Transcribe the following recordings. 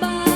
吧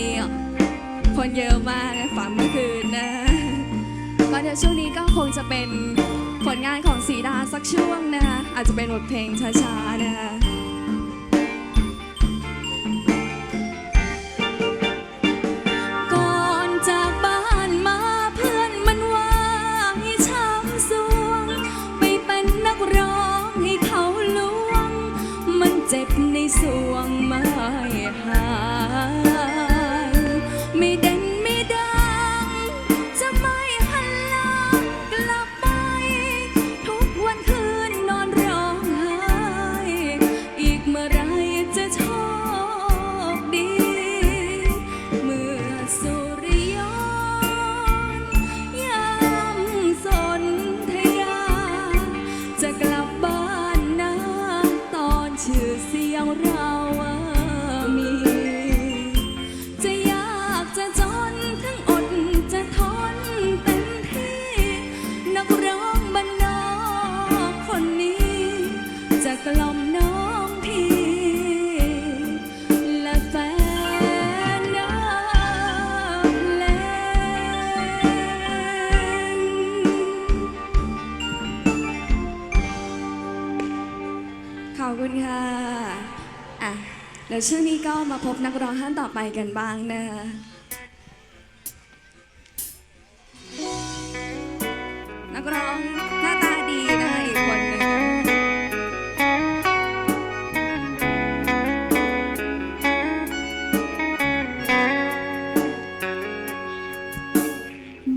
นี้ คนเยอะมากฝันเมื่อคืนนะก็เดี๋ยวช่วงนี้ก็คงจะเป็นผลงานของสีดาสักช่วงนะคะอาจจะเป็นบทเพลงช้าๆนะ ช่วงนี้ก็มาพบนักร้องท่านต่อไปกันบ้างนะะนักร้องหน้าตาดีนะคะอีกคนหนึ่ง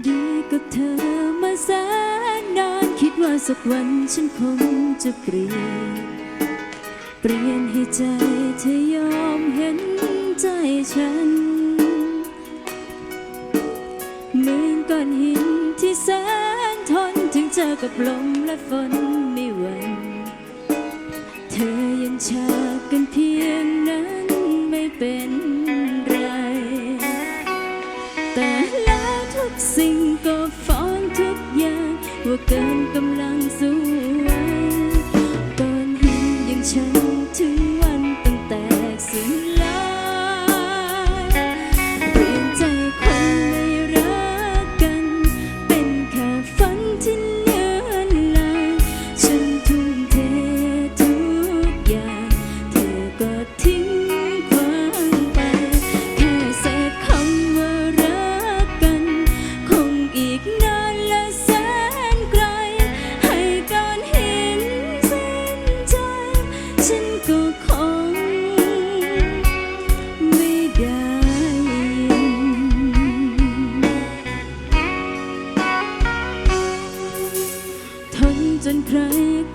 ดีกับเธอมาแสนนานคิดว่าสักวันฉันคงจะเปลี่ยน เปลี่ยนให้ใจ เธอยอมเห็นใจฉัน เหมือนก้อนหินที่แสนทนถึงเจอกับลมและฝนไม่หวั่นเธอยันชากกันเพียงนั้นไม่เป็นไร แต่แล้วทุกสิ่งก็ฟ้อนทุกอย่างว่าเกินกำลังสูง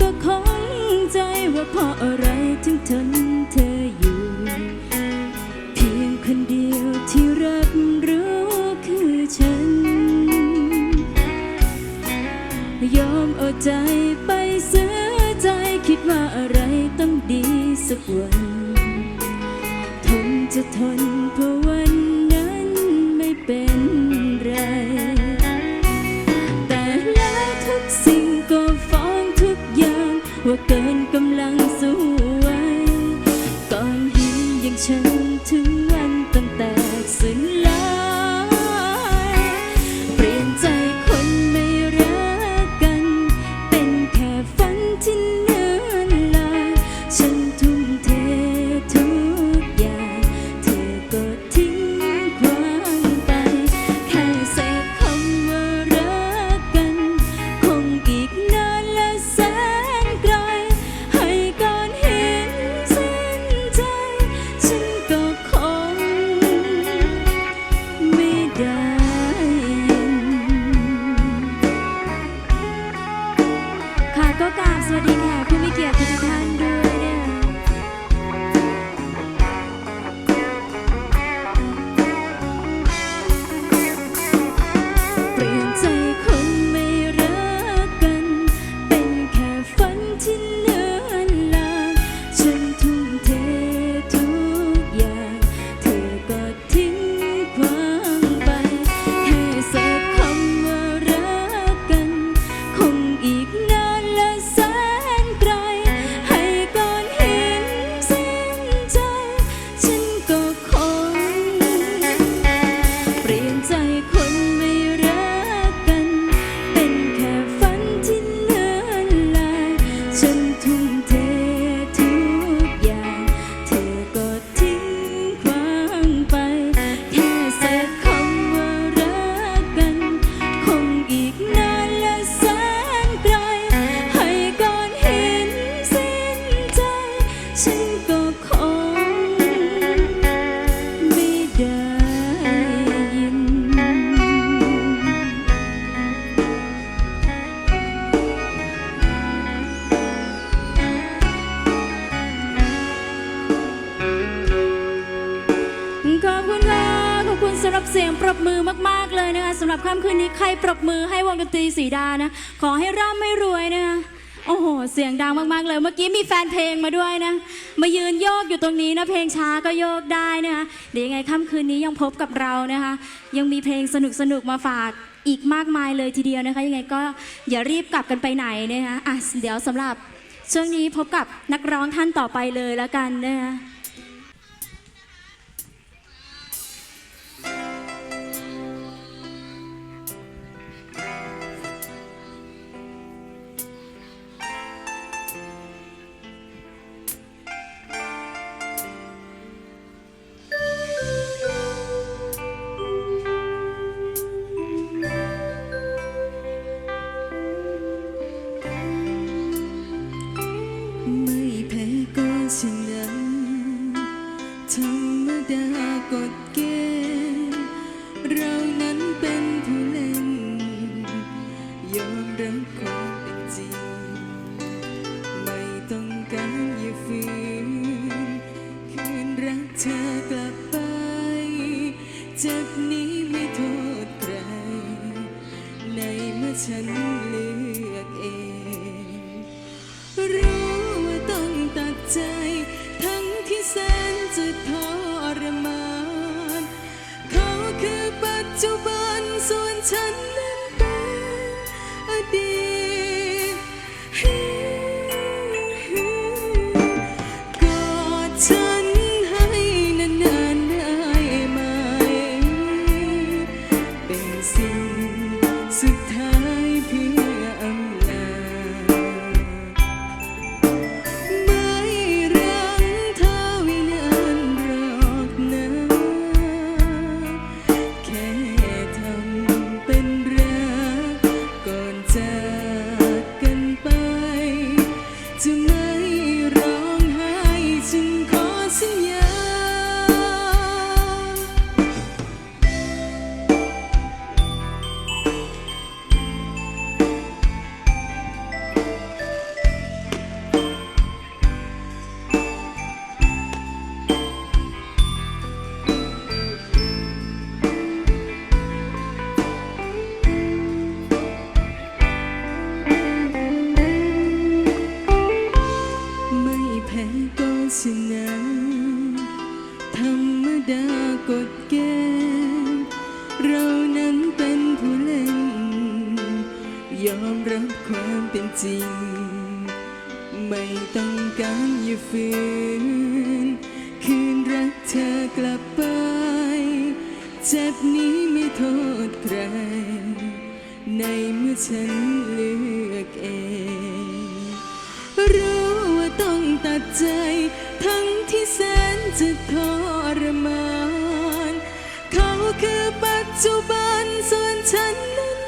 ก็คงใจว่าเพราะอะไรถึงทนเธออยู่ เพียงคนเดียวที่รับรู้คือฉัน ยอมเอาใจไปเสือใจคิดว่าอะไรต้องดีสักวันทนจะทนเพราะวันนั้นไม่เป็น วัสดีแขกผู้มีเกียรติทุกท่านด้วย รับค่ำคืนนี้ใครปรบมือให้วงดนตรีสีดานะ ขอให้ร่ำให้รวยนะคะโอ้โห เสียงดังมากๆเลย เมื่อกี้มีแฟนเพลงมาด้วยนะ มายืนโยกอยู่ตรงนี้นะ เพลงช้าก็โยกได้นะคะเดี๋ยวยังไงค่ำคืนนี้ยังพบกับเรานะคะ ยังมีเพลงสนุกๆมาฝากอีกมากมายเลยทีเดียวนะคะ ยังไงก็อย่ารีบกลับกันไปไหนนะคะอะเดี๋ยวสำหรับช่วงนี้พบกับนักร้องท่านต่อไปเลยแล้วกันนะคะ ใจ ทั้งที่แสนจะทรมานเขาคือปัจจุบันส่วนฉันนั้นเป็นอดีตกอดฉันให้นานๆได้ไหม เป็นสิ่งสุดท้ายเพื่ออ เจ็บนี้ไม่โทษใคร ในเมื่อฉันเลือกเอง รู้ว่าต้องตัดใจ ทั้งที่แสนจะทรมาน เขาคือปัจจุบันส่วนฉันนั้น